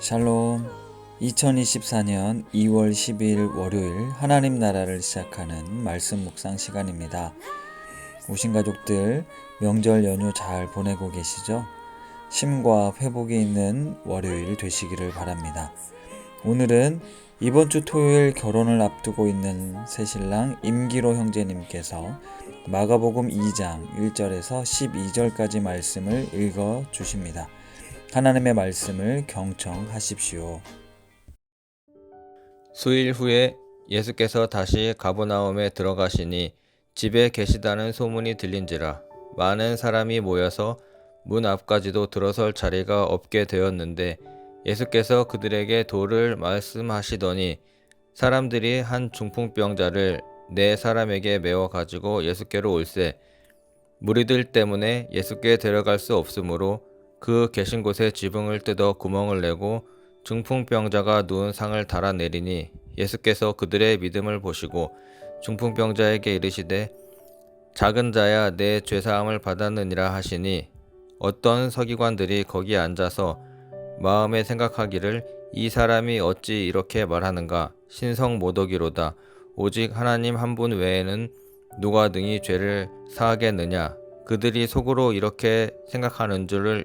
샬롬 2024년 2월 12일 월요일 하나님 나라를 시작하는 말씀 묵상 시간입니다. 오신 가족들 명절 연휴 잘 보내고 계시죠? 심과 회복이 있는 월요일 되시기를 바랍니다. 오늘은 이번 주 토요일 결혼을 앞두고 있는 새신랑 임기로 형제님께서 마가복음 2장 1절에서 12절까지 말씀을 읽어 주십니다. 하나님의 말씀을 경청하십시오. 수일 후에 예수께서 다시 가버나움에 들어가시니 집에 계시다는 소문이 들린지라 많은 사람이 모여서 문 앞까지도 들어설 자리가 없게 되었는데 예수께서 그들에게 도를 말씀하시더니 사람들이 한 중풍병자를 네 사람에게 메워 가지고 예수께로 올세 무리들 때문에 예수께 데려갈 수 없으므로 그 계신 곳에 지붕을 뜯어 구멍을 내고 중풍병자가 누운 상을 달아내리니 예수께서 그들의 믿음을 보시고 중풍병자에게 이르시되 작은 자야 내 죄사함을 받았느니라 하시니 어떤 서기관들이 거기 앉아서 마음에 생각하기를 이 사람이 어찌 이렇게 말하는가? 신성 모독이로다. 오직 하나님 한 분 외에는 누가 능히 죄를 사하겠느냐? 그들이 속으로 이렇게 생각하는 줄을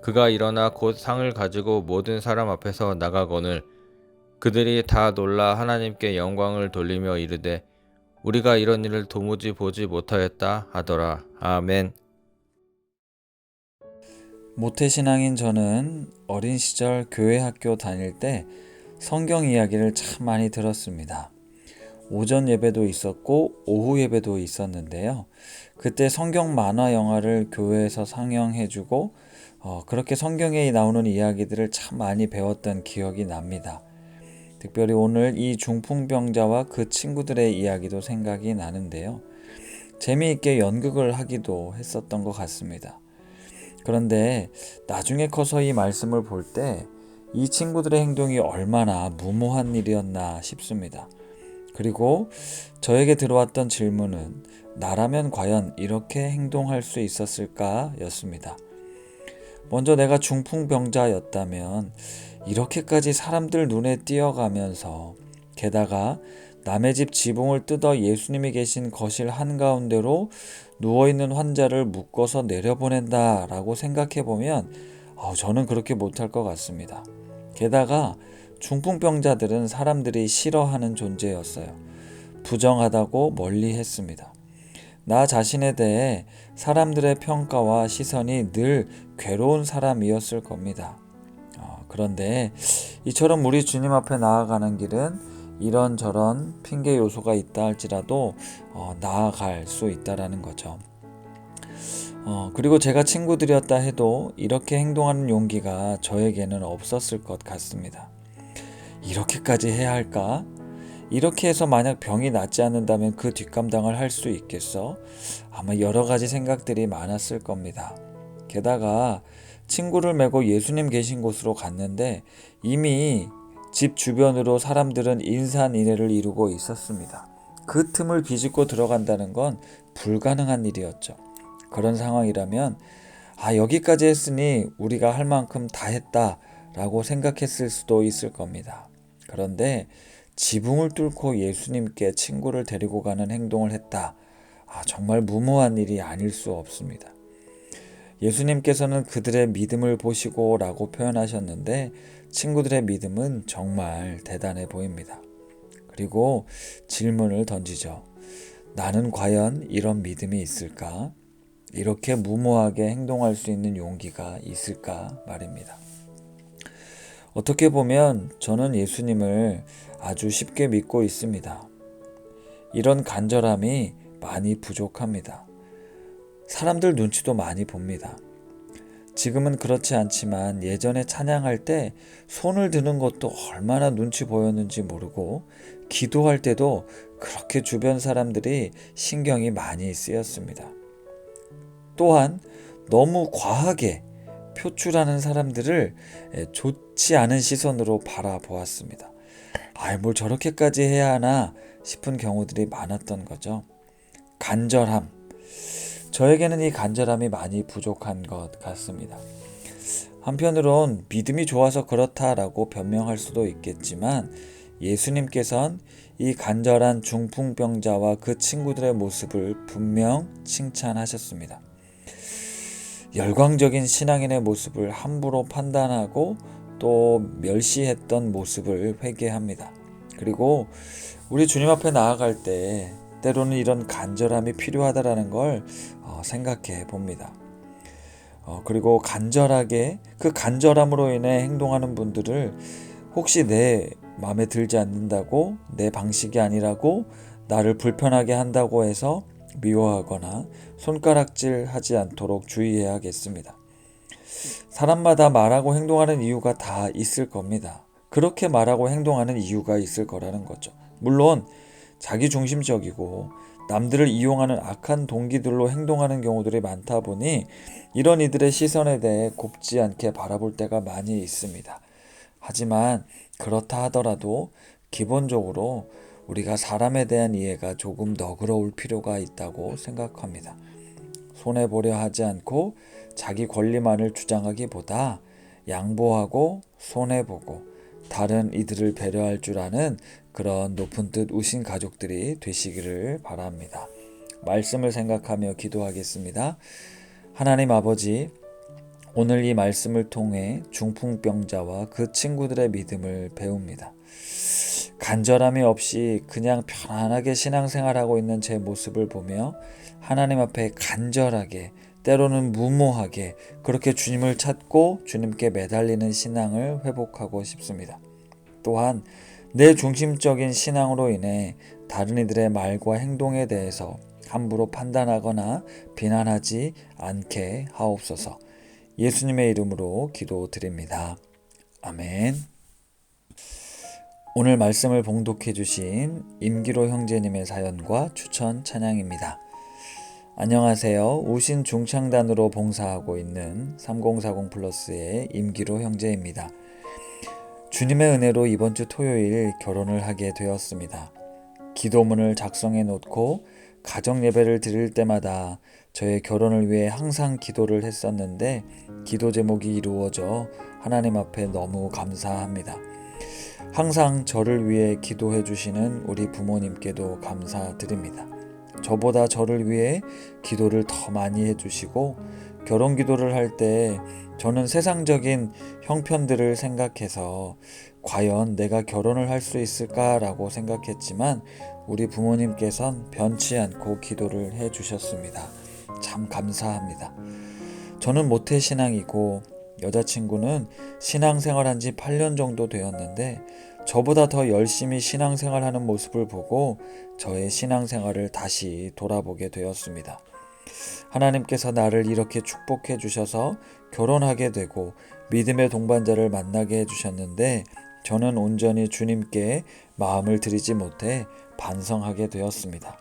그가 일어나 곧 상을 가지고 모든 사람 앞에서 나가거늘 그들이 다 놀라 하나님께 영광을 돌리며 이르되 우리가 이런 일을 도무지 보지 못하였다 하더라. 아멘. 모태신앙인 저는 어린 시절 교회 학교 다닐 때 성경 이야기를 참 많이 들었습니다. 오전 예배도 있었고 오후 예배도 있었는데요. 그때 성경 만화 영화를 교회에서 상영해주고 어, 그렇게 성경에 나오는 이야기들을 참 많이 배웠던 기억이 납니다. 특별히 오늘 이 중풍병자와 그 친구들의 이야기도 생각이 나는데요. 재미있게 연극을 하기도 했었던 것 같습니다. 그런데 나중에 커서 이 말씀을 볼 때 이 친구들의 행동이 얼마나 무모한 일이었나 싶습니다. 그리고 저에게 들어왔던 질문은 나라면 과연 이렇게 행동할 수 있었을까 였습니다. 먼저 내가 중풍병자였다면 이렇게까지 사람들 눈에 띄어가면서 게다가 남의 집 지붕을 뜯어 예수님이 계신 거실 한가운데로 누워있는 환자를 묶어서 내려보낸다 라고 생각해보면 어, 저는 그렇게 못할 것 같습니다. 게다가 중풍병자들은 사람들이 싫어하는 존재였어요. 부정하다고 멀리 했습니다. 나 자신에 대해 사람들의 평가와 시선이 늘 괴로운 사람이었을 겁니다. 어, 그런데 이처럼 우리 주님 앞에 나아가는 길은 이런저런 핑계 요소가 있다 할지라도 어, 나아갈 수 있다라는 거죠. 어, 그리고 제가 친구들이었다 해도 이렇게 행동하는 용기가 저에게는 없었을 것 같습니다. 이렇게까지 해야 할까? 이렇게 해서 만약 병이 낫지 않는다면 그 뒷감당을 할 수 있겠어? 아마 여러 가지 생각들이 많았을 겁니다. 게다가 친구를 메고 예수님 계신 곳으로 갔는데 이미 집 주변으로 사람들은 인산인해를 이루고 있었습니다. 그 틈을 비집고 들어간다는 건 불가능한 일이었죠. 그런 상황이라면 아 여기까지 했으니 우리가 할 만큼 다 했다라고 생각했을 수도 있을 겁니다. 그런데 지붕을 뚫고 예수님께 친구를 데리고 가는 행동을 했다. 아, 정말 무모한 일이 아닐 수 없습니다. 예수님께서는 그들의 믿음을 보시고 라고 표현하셨는데 친구들의 믿음은 정말 대단해 보입니다. 그리고 질문을 던지죠. 나는 과연 이런 믿음이 있을까? 이렇게 무모하게 행동할 수 있는 용기가 있을까 말입니다. 어떻게 보면 저는 예수님을 아주 쉽게 믿고 있습니다. 이런 간절함이 많이 부족합니다. 사람들 눈치도 많이 봅니다. 지금은 그렇지 않지만 예전에 찬양할 때 손을 드는 것도 얼마나 눈치 보였는지 모르고 기도할 때도 그렇게 주변 사람들이 신경이 많이 쓰였습니다. 또한 너무 과하게 표출하는 사람들을 좋지 않은 시선으로 바라보았습니다. 아, 뭘 저렇게까지 해야 하나 싶은 경우들이 많았던 거죠. 간절함. 저에게는 이 간절함이 많이 부족한 것 같습니다. 한편으론 믿음이 좋아서 그렇다라고 변명할 수도 있겠지만 예수님께선 이 간절한 중풍병자와 그 친구들의 모습을 분명 칭찬하셨습니다. 열광적인 신앙인의 모습을 함부로 판단하고 또 멸시했던 모습을 회개합니다. 그리고 우리 주님 앞에 나아갈 때 때로는 이런 간절함이 필요하다라는 걸 어, 생각해 봅니다. 어, 그리고 간절하게 그 간절함으로 인해 행동하는 분들을 혹시 내 마음에 들지 않는다고 내 방식이 아니라고 나를 불편하게 한다고 해서 미워하거나 손가락질 하지 않도록 주의해야겠습니다. 사람마다 말하고 행동하는 이유가 다 있을 겁니다. 그렇게 말하고 행동하는 이유가 있을 거라는 거죠. 물론 자기 중심적이고 남들을 이용하는 악한 동기들로 행동하는 경우들이 많다 보니 이런 이들의 시선에 대해 곱지 않게 바라볼 때가 많이 있습니다. 하지만 그렇다 하더라도 기본적으로 우리가 사람에 대한 이해가 조금 너그러울 필요가 있다고 생각합니다. 손해보려 하지 않고 자기 권리만을 주장하기보다 양보하고 손해보고 다른 이들을 배려할 줄 아는 그런 높은 뜻 우신 가족들이 되시기를 바랍니다. 말씀을 생각하며 기도하겠습니다. 하나님 아버지, 오늘 이 말씀을 통해 중풍병자와 그 친구들의 믿음을 배웁니다. 간절함이 없이 그냥 편안하게 신앙생활하고 있는 제 모습을 보며 하나님 앞에 간절하게 때로는 무모하게 그렇게 주님을 찾고 주님께 매달리는 신앙을 회복하고 싶습니다. 또한 내 중심적인 신앙으로 인해 다른 이들의 말과 행동에 대해서 함부로 판단하거나 비난하지 않게 하옵소서. 예수님의 이름으로 기도드립니다. 아멘. 오늘 말씀을 봉독해 주신 임기로 형제님의 사연과 추천 찬양입니다. 안녕하세요. 우신 중창단으로 봉사하고 있는 3040 플러스의 임기로 형제입니다. 주님의 은혜로 이번 주 토요일 결혼을 하게 되었습니다. 기도문을 작성해 놓고 가정 예배를 드릴 때마다 저의 결혼을 위해 항상 기도를 했었는데 기도 제목이 이루어져 하나님 앞에 너무 감사합니다. 항상 저를 위해 기도해 주시는 우리 부모님께도 감사드립니다. 저보다 저를 위해 기도를 더 많이 해 주시고 결혼 기도를 할 때 저는 세상적인 형편들을 생각해서 과연 내가 결혼을 할 수 있을까라고 생각했지만 우리 부모님께선 변치 않고 기도를 해 주셨습니다. 참 감사합니다. 저는 모태 신앙이고 여자친구는 신앙생활 한 지 8년 정도 되었는데 저보다 더 열심히 신앙생활 하는 모습을 보고 저의 신앙생활을 다시 돌아보게 되었습니다. 하나님께서 나를 이렇게 축복해 주셔서 결혼하게 되고 믿음의 동반자를 만나게 해 주셨는데 저는 온전히 주님께 마음을 드리지 못해 반성하게 되었습니다.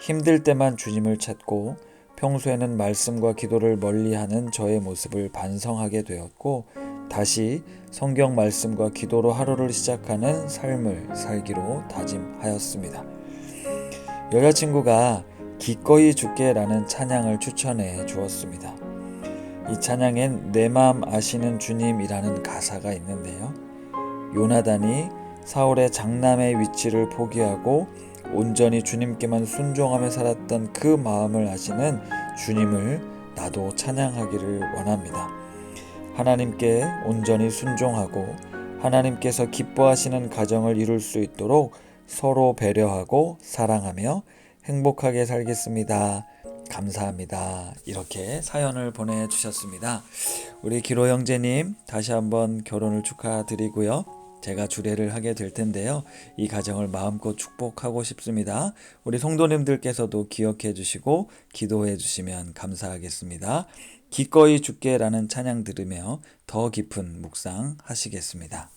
힘들 때만 주님을 찾고 평소에는 말씀과 기도를 멀리하는 저의 모습을 반성하게 되었고 다시 성경 말씀과 기도로 하루를 시작하는 삶을 살기로 다짐하였습니다. 여자친구가 기꺼이 죽게라는 찬양을 추천해 주었습니다. 이 찬양엔 내 마음 아시는 주님이라는 가사가 있는데요. 요나단이 사울의 장남의 위치를 포기하고 온전히 주님께만 순종하며 살았던 그 마음을 아시는 주님을 나도 찬양하기를 원합니다. 하나님께 온전히 순종하고 하나님께서 기뻐하시는 가정을 이룰 수 있도록 서로 배려하고 사랑하며 행복하게 살겠습니다. 감사합니다. 이렇게 사연을 보내주셨습니다. 우리 기로 형제님 다시 한번 결혼을 축하드리고요. 제가 주례를 하게 될 텐데요. 이 가정을 마음껏 축복하고 싶습니다. 우리 성도님들께서도 기억해 주시고 기도해 주시면 감사하겠습니다. 기꺼이 죽게라는 찬양 들으며 더 깊은 묵상 하시겠습니다.